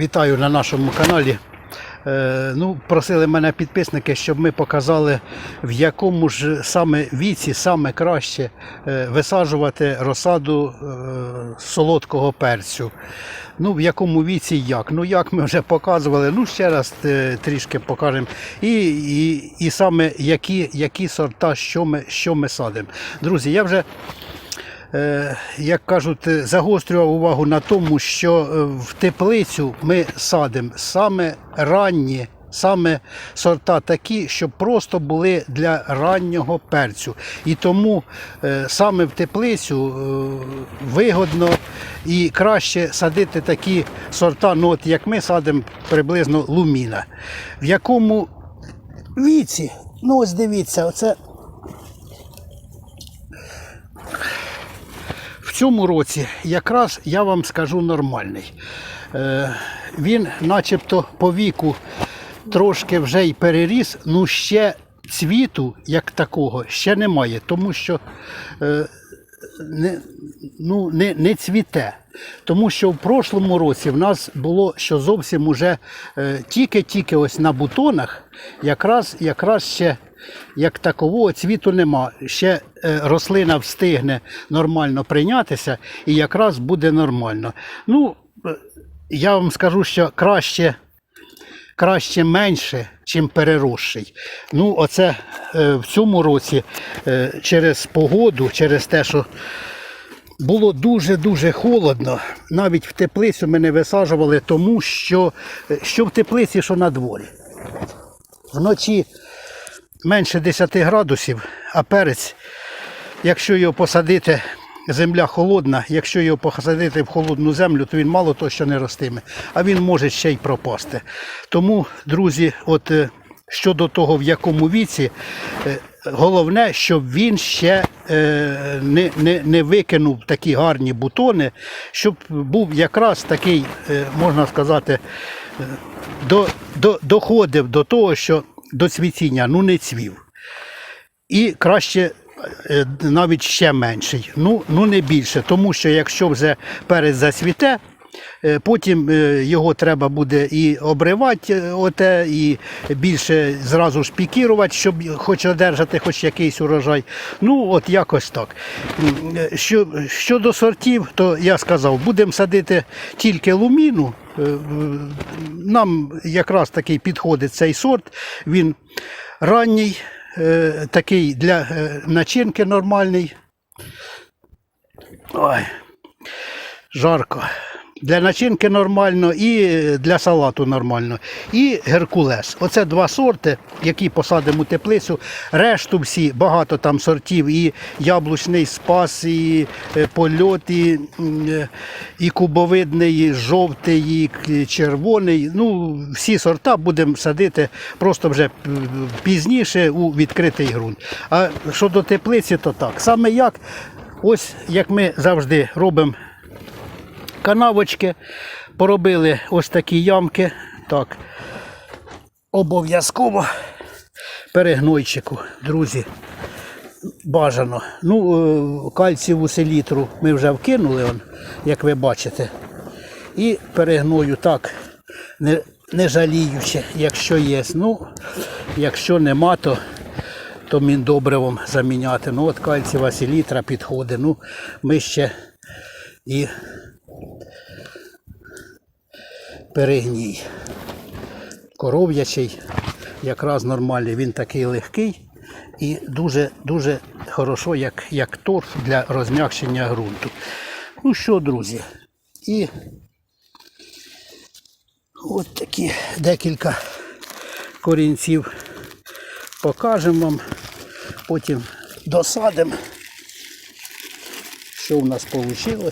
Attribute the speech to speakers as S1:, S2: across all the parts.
S1: Вітаю на нашому каналі. Е, ну, просили мене підписники, щоб ми показали, в якому ж саме віці саме краще е, висаджувати розсаду е, солодкого перцю. Ну, в якому віці як? Ну, як ми вже показували, ну ще раз трішки покажемо. І, і, і саме які, які сорта, що ми, що ми садимо. Друзі, я вже як кажуть, е, загострював увагу на тому, що е, в теплицю ми садимо саме ранні. Саме сорта такі, щоб просто були для раннього перцю. І тому е, саме в теплицю е, вигодно і краще садити такі сорта, ну от як ми садимо приблизно луміна. В якому віці, ну ось дивіться, оце цьому році якраз я вам скажу нормальний. Е, він начебто по віку трошки вже й переріс, ну ще цвіту як такого ще немає, тому що е, не, ну, не, не цвіте. Тому що в прошлому році в нас було, що зовсім уже е, тільки-тільки ось на бутонах, якраз, якраз ще як такового цвіту нема. Ще е, рослина встигне нормально прийнятися і якраз буде нормально. Ну, е, я вам скажу, що краще краще менше, чим переросший. Ну, оце е, в цьому році через погоду, через те, що було дуже-дуже холодно. Навіть в теплицю ми не висаджували, тому що, що в теплиці, що на дворі. Вночі менше 10 градусів, а перець, якщо його посадити, земля холодна, якщо його посадити в холодну землю, то він мало того, що не ростиме, а він може ще й пропасти. Тому, друзі, от е, щодо того, в якому віці, е, головне, щоб він ще е, не, не, не викинув такі гарні бутони, щоб був якраз такий, можна сказати, до, до, доходив до того, що до цвітіння ну не цвів. І краще е, навіть ще менший, ну, ну не більше, тому що якщо вже перець зацвіте, потім е, його треба буде і обривати, е, оте, і більше зразу ж пікірувати, щоб хоч одержати хоч якийсь урожай. Ну, от якось так. Е, Що, щодо сортів, то я сказав, будемо садити тільки луміну. Е, е, Нам якраз такий підходить цей сорт. Він ранній, е, такий для е, начинки нормальний. Ой, жарко. Для начинки нормально і для салату нормально. І геркулес. Оце два сорти, які посадимо у теплицю. Решту всі, багато там сортів, і яблучний спас, і е, польот, і, е, і кубовидний, і жовтий, і червоний. Ну, всі сорта будемо садити просто вже пізніше у відкритий ґрунт. А щодо теплиці, то так. Саме як, ось як ми завжди робимо канавочки, поробили ось такі ямки. Так, обов'язково перегнойчику, друзі. Бажано. Ну, е, кальціву селітру ми вже вкинули, он, як ви бачите. І перегною так, не, не жаліючи, якщо є. Ну, якщо нема, то, то міндобривом заміняти. Ну, от кальцієва селітра підходить. Ну, ми ще і перегній. Коров'ячий, якраз нормальний, він такий легкий і дуже дуже хорошо, як, як торф для розм'якшення ґрунту. Ну що, друзі, і от такі декілька корінців покажемо вам, потім досадимо, що в нас вийшло.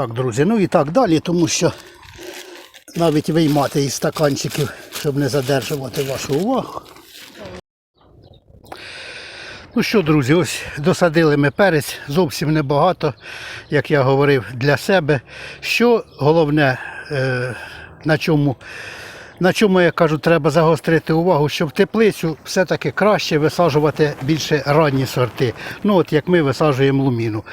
S1: Так, друзі, ну і так далі, тому що навіть виймати із стаканчиків, щоб не задержувати вашу увагу. Ну що, друзі, ось досадили ми перець, зовсім небагато, як я говорив, для себе. Що головне, е, на чому, на чому я кажу, треба загострити увагу, що в теплицю все-таки краще висаджувати більше ранні сорти. Ну, от як ми висаджуємо луміну.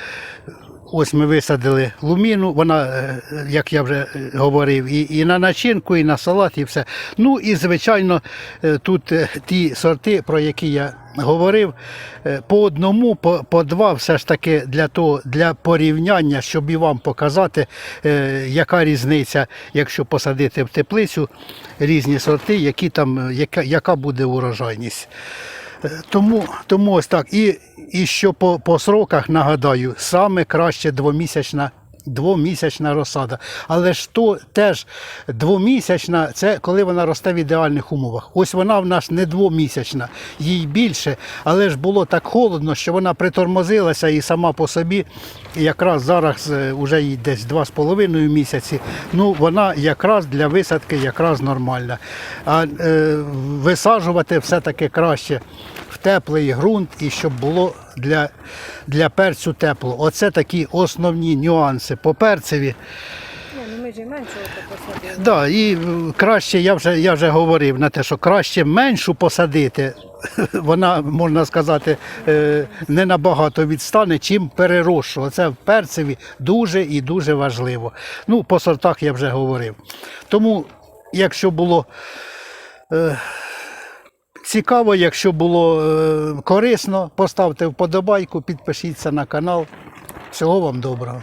S1: Ось ми висадили луміну, вона, е, як я вже е, говорив, і, і на начинку, і на салат, і все. Ну і звичайно, е, тут ті сорти, про які я говорив, по одному, по, по два, все ж таки для того, для порівняння, щоб і вам показати, яка різниця, якщо посадити в теплицю різні сорти, які там, яка, яка буде урожайність. Тому, тому ось так. І, і що по, по сроках нагадаю, саме краще двомісячна. Двомісячна розсада. Але ж то теж двомісячна, це коли вона росте в ідеальних умовах. Ось вона в нас не двомісячна, їй більше, але ж було так холодно, що вона притормозилася і сама по собі, якраз зараз вже їй десь два з половиною місяці. Ну вона якраз для висадки якраз нормальна. А е, висаджувати все-таки краще в теплий ґрунт і щоб було для, для перцю тепло. Оце такі основні нюанси по перцеві.
S2: Ну ми ж і меншого посадили.
S1: Да, і е, краще, я вже, я вже говорив на те, що краще меншу посадити. Вона, можна сказати, е, не набагато відстане, чим переросшу. Оце в перцеві дуже і дуже важливо. Ну, по сортах я вже говорив. Тому, якщо було е, цікаво, якщо було е, корисно, поставте вподобайку, підпишіться на канал. Всього вам доброго.